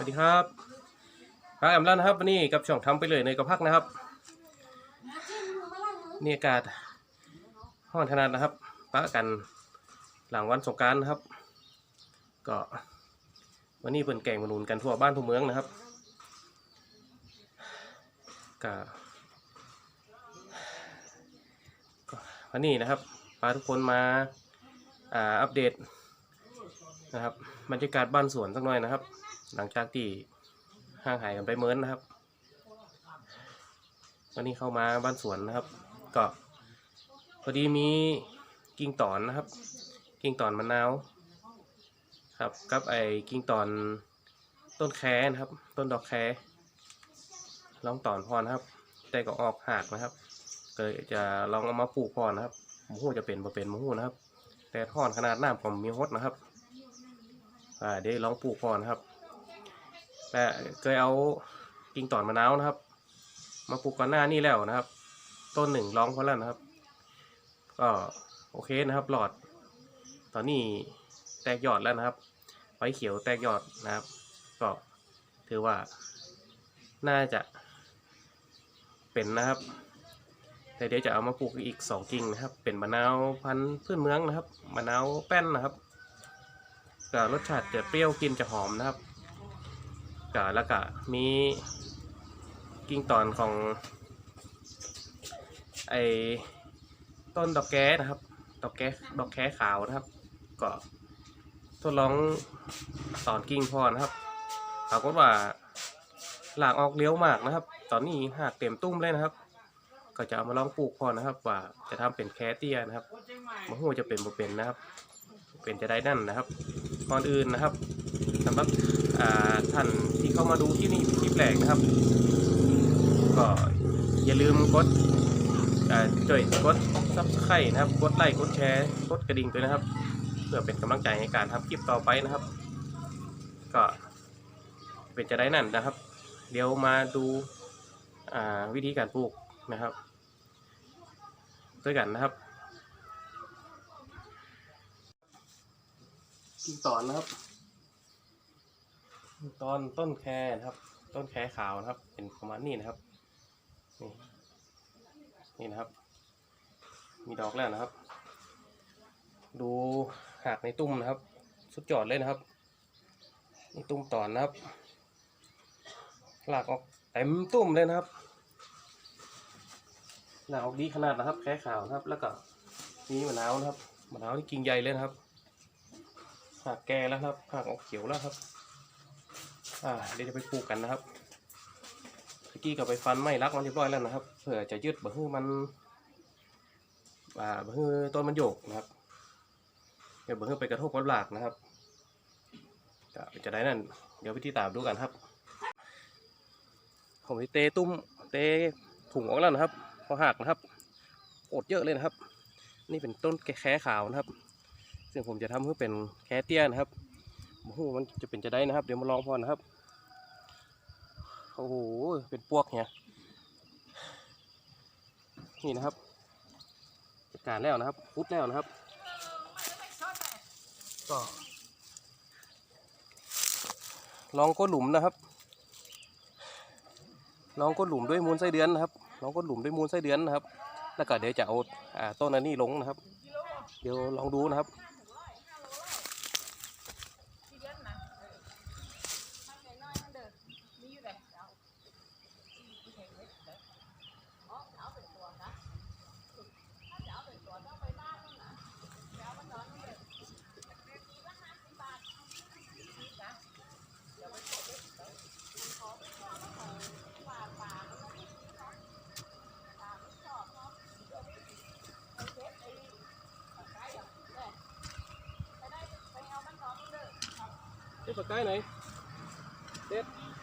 วัสดีครับพักแอมแล้วนะครับวันนี้กับช่องทำไปเลยในกระพักนะครับนี่อากาศห้อนขนาดนะครับปะกันหลังวันสงการนะครับ ก็วันนี้เปิ่นแก่งมนุนกันทั่วบ้านทั่วเมืองนะครับก็ก็วันนี้นะครับพาทุกคนมาอ่าอัปเดตนะครับบรรยากาศบ้านสวนสักหน่อยนะครับ หลังจากที่ห่างหายกันไปเมินนะครับ วันนี้เข้ามาบ้านสวนนะครับ ก็พอดีมีกิ่งตอนนะครับ กิ่งตอนมะนาวครับกับไอ้กิ่งตอนต้นแคนะครับ ต้นดอกแคลองตอนพอนะครับ แต่ก็ออกหากนะครับก็เลยจะลองเอามาปลูกพอนะครับมูหูจะเป็นบ่เป็นมูหูนะครับ แต่ท่อนขนาดหน้ำผมมีฮดนะครับอ่าเดี๋ยวลองปลูกก่อนนะครับ แต่เคยเอากิ่งตอนมะนาวนะครับ มาปลูกก่อนหน้านี้แล้วนะครับ ต้นหนึ่งร้องพอแล้วนะครับ ก็โอเคนะครับ หลอด ตอนนี้แตกยอดแล้วนะครับไฟเขียวแตกยอดนะครับ ก็ถือว่าน่าจะเป็นนะครับแต่เดี๋ยวจะเอามาปลูกอีกสองกิ่งนะครับ เป็นมะนาวพันธุ์พื้นเมืองนะครับ มะนาวแป้นนะครับรสชาติจะเปรี้ยวกินจะหอมนะครับ ก็แล้วก็มีกิ่งตอนของไอ้ต้นดอกแก้นะครับ ดอกแก้ดอกแก้ขาวนะครับ ก็ทดลองตอนกิ่งพอนะครับปรากฏว่าหลากออกเลี้ยวมากนะครับ ตอนนี้หากเต็มตุ้มเลยนะครับ ก็จะเอามาลองปลูกพอนะครับ ว่าจะทำเป็นแคเตียนะครับมะฮู้จะเป็นบ่เป็นนะครับ เป็นจะได้นั่นนะครับก่อนอื่นนะครับสำหรับ ท่านที่เข้ามาดูที่นี่คลิปแรกนะครับ ก็อย่าลืมกดจ่อยกดซับสไครต์นะครับ กดไลค์กดแชร์กดกระดิ่งด้วยนะครับ เพื่อเป็นกำลังใจในการทำคลิปต่อไปนะครับ ก็เป็นจะได้นั่นนะครับ เดี๋ยวมาดูวิธีการปลูกนะครับด้วยกันนะครับกิ่งตอนนะครับ ตอนต้นแคนะครับ ต้นแคขาวนะครับ เป็นประมาณนี้นะครับ นี่นี่นะครับ มีดอกแล้วนะครับ ดูหากในตุ้มนะครับ สุดยอดเลยนะครับนี่ตุ้มตอนนะครับหลากออกเต็มตุ้มเลยนะครับหลากออกดีขนาดนะครับ แค่ขาวนะครับ แล้วก็มีมะนาวนะครับมะนาวที่กิ่งใหญ่เลยนะครับหากแก่แล้วครับหากออกเขียวแล้วครับ อ่าเดี๋ยวจะไปปลูกกันนะครับเมื่อกี้ก็ไปฟันไม้รักมันเรียบร้อยแล้วนะครับ เพื่อจะยึดบะฮื้อมันอ่าบะฮื้อต้นมันโยกนะครับเดี๋ยวบะฮื้อไปกระทบกับหลากนะครับจะได้นั่น เดี๋ยวไปที่ตามดูกันครับ ผมเตะตุ้มเตะถุงออกแล้วนะครับ พอหักนะครับอดเยอะเลยนะครับ นี่เป็นต้นแค่ขาวนะครับ ซึ่งผมจะทำเพื่อเป็นแค่เตี้ยนะครับ โอ้โหมันจะเป็นจะได้นะครับ เดี๋ยวมาลองพอนะครับ โอ้โห เป็นพวกเนี่ยนี่นะครับจัดการแล้วนะครับพุดแล้วนะครับ ก็ลองก้นหลุมนะครับ ลองก้นหลุมด้วยมูลไส้เดือนนะครับ ลองก้นหลุมด้วยมูลไส้เดือนนะครับ แล้วก็เดี๋ยวจะเอาอต้นอันนี้ลงนะครับ เดี๋ยวลองดูนะครับ เด็ดป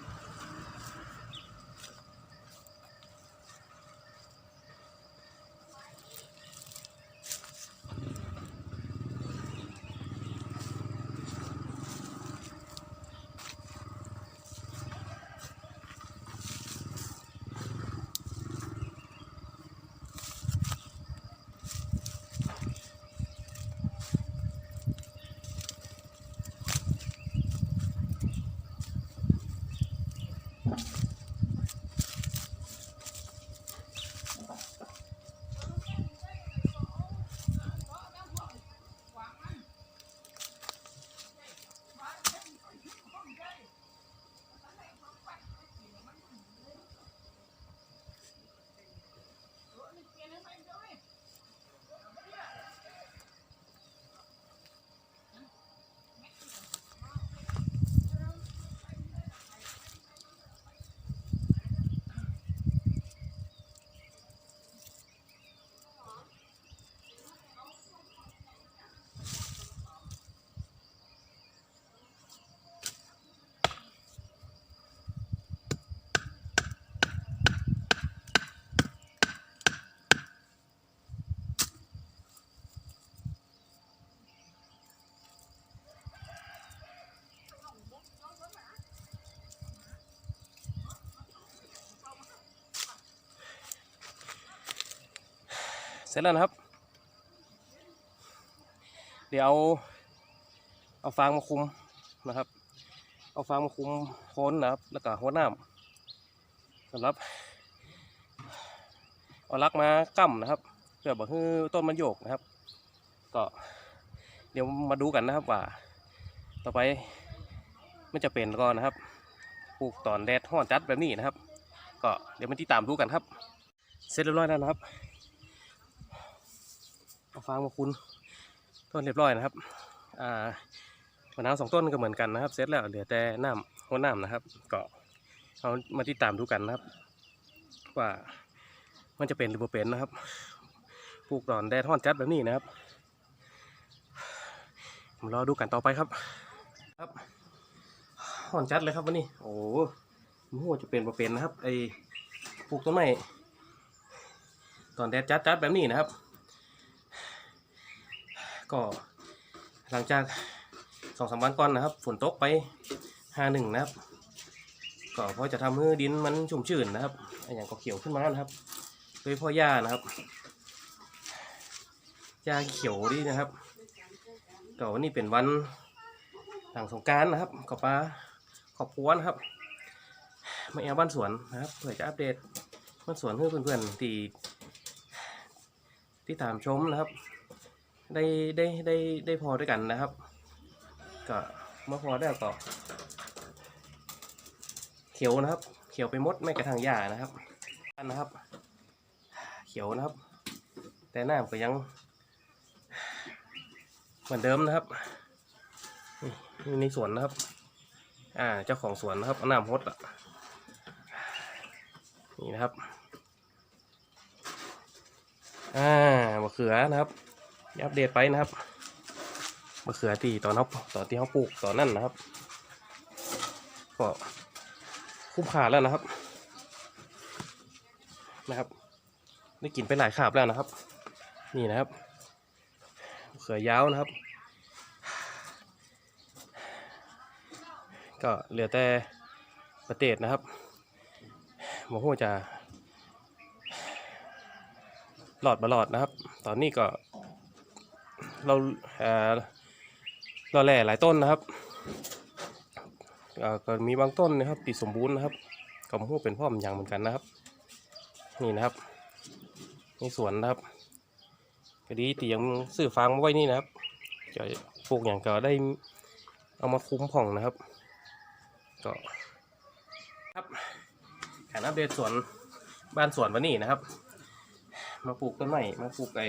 ากกายไหนเด็ดร็จแล้วนะครับ เดี๋ยวเอาเอาฟางมาคุมนะครับ เอาฟางมาคุมโคนนะครับ แล้วก็หัวหน้ำสำหรับเอาลักมากั้มนะครับเพื่อบอกให้ต้นมันโยกนะครับ ก็เดี๋ยวมาดูกันนะครับว่า ต่อไปมันจะเป็นก่อนนะครับปลูกตอนแดดห้อนจัดแบบนี้นะครับ ก็เดี๋ยวมาติดตามดูกันครับ เสร็จเรียบร้อยแล้วนะครับ ฟางมาคุณต้นเรียบร้อยนะครับอ่ามะนาวสองต้นก็เหมือนกันนะครับ เสร็จแล้วเหลือแต่น้ำหัวน้ำนะครับ ก็เอามาติดตามดูกันนะครับ ว่ามันจะเป็นหรือไม่เป็นนะครับปลูกตอนแดดห้อนจัดแบบนี้นะครับผมรอดูกันต่อไปครับ ครับห้อนจัดเลยครับวันนี้โอ้โหจะเป็นบ่เป็นนะครับไอปลูกต้นไม้ตอนแดดจัดจัดแบบนี้นะครับ ก็หลังจากสองสามวันก่อนนะครับ ฝนตกไปห้าหนึ่งนะครับ ก็เพราะจะทำให้ดินมันชุ่มชื้นนะครับอย่างก็เขียวขึ้นมานะครับโดยพ่อหญ้านะครับหญ้าเขียวดีนะครับก็วันนี้เป็นวันหลังสงการนะครับก็ปลาขอบครัวนะครับมาแอวบ้านสวนนะครับเพื่อจะอัปเดตบ้านสวนให้เพื่อนๆที่ที่ตามชมนะครับ ได้ได้ได้ได้พอด้วยกันนะครับ ก็มื่พอได้ก็เขียวนะครับ เขียวไปมดไม่กระทั่งหญ้านะครับอันนะครับ เขียวนะครับ แต่น้ำก็ยัง เหมือนเดิมนะครับนี่ในสวนนะครับ อ่าเจ้าของสวนนะครับเอาน้ำฮดอะนี่นะครับ อ่ามะเขือนะครับ อัปเดตไปนะครับมะเขือที่ตอนเขาตอนที่เขาปลูกตอนนั้นนะครับ ก็คุ้มค่าแล้วนะครับ นะครับ ได้กินไปหลายขาบแล้วนะครับ นี่นะครับมะเขือยาวนะครับ ก็เหลือแต่ประเตศนะครับหมอหูจะหลอดบลอดนะครับ ตอนนี้ก็ เราเอ่อเราแหล่หลายต้นนะครับเอ่อก็มีบางต้นนะครับติดสมบูรณ์นะครับก็มาพูเป็นพ่อมนอย่างเหมือนกันนะครับ นี่นะครับในสวนนะครับก็ดีตียังซื้อฟางมาไว้นี่นะครับจะปลูกอย่างก็ได้เอามาคุ้มผ่องนะครับ ก็ครับการอัปเดตสวนบ้านสวนวันนี้นะครับ มาปลูกต้นไม้มาปลูกไอ้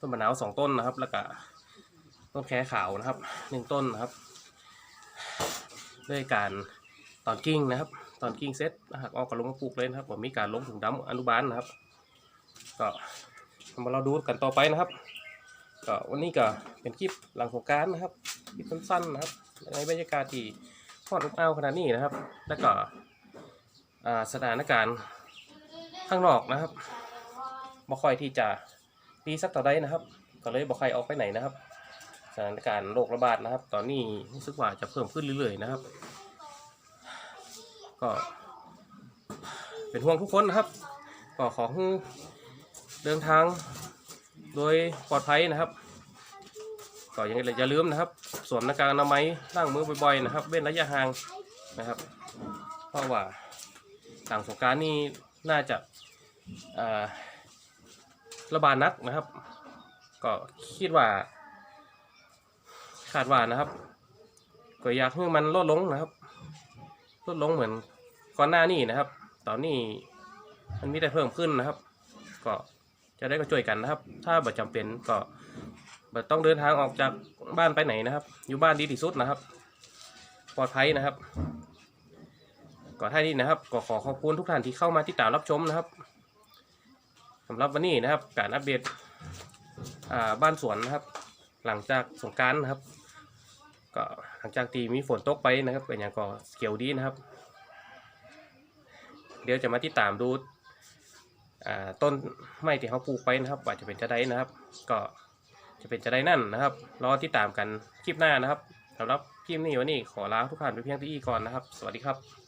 ต้นมะนาวสองต้นนะครับ แล้วก็ต้นแค่ขาวนะครับหนึ่งต้นนะครับ ด้วยการตอนกิ้งนะครับ ตอนกิ้งเซ็ตนะครับออกก็ลงมาปลูกเลยนะครับผมมีการลงถุงดำอนุบาลนะครับ ก็มาเราดูกันต่อไปนะครับก็วันนี้ก็เป็นคลิปหลังสงการนะครับคลิปสั้นๆนะครับ ในบรรยากาศที่ทอดอบอ้าวขนาดนี้นะครับ แล้วก็สถานการณ์ข้างนอกนะครับบ่ค่อยที่จะ ดีสักต่อได้นะครับ ก็เลยบอกใครออกไปไหนนะครับสถานการณ์โรคระบาดนะครับ ตอนนี้รู้สึกว่าจะเพิ่มขึ้นเรื่อยๆนะครับ ก็ เป็นห่วงทุกคนนะครับ ก็ขอให้เดินทางโดยปลอดภัยนะครับก็ยังอย่าลืมนะครับ สวมหน้ากากอนามัยล้างมือบ่อยๆนะครับ เว้นระยะห่างนะครับ เพราะว่าต่างสงการนี่น่าจะอ่า ระบาดนักนะครับ ก็คิดว่าคาดว่านะครับก็อยากให้มันลดลงนะครับลดลงเหมือนก่อนหน้านี้นะครับ ตอนนี้มันมีแต่เพิ่มขึ้นนะครับ ก็จะได้ก็ช่วยกันนะครับ ถ้าบัจำเป็นก็บัต้องเดินทางออกจากบ้านไปไหนนะครับ อยู่บ้านดีที่สุดนะครับ ปลอดภัยนะครับก็ท่านี้นะครับก็ขอขอบคุณทุกท่านที่เข้ามาที่ตามรับชมนะครับ สำหรับวันนี้นะครับการอัปเดตบ้านสวนนะครับ หลังจากสงการนะครับ ก็หลังจากที่มีฝนตกไปนะครับก็นอยังก็เขียวดีนะครับ เดี๋ยวจะมาติดตามดูต้นไม้ที่เขาปลูกไปนะครับว่าจะเป็นจะได้นะครับ ก็จะเป็นจะได้นั่นนะครับรอติดตามกันคลิปหน้านะครับสำหรับคลิปนี้วันนี้ขอลาทุกท่านไปเพียงที่นี่ก่อนนะครับ สวัสดีครับ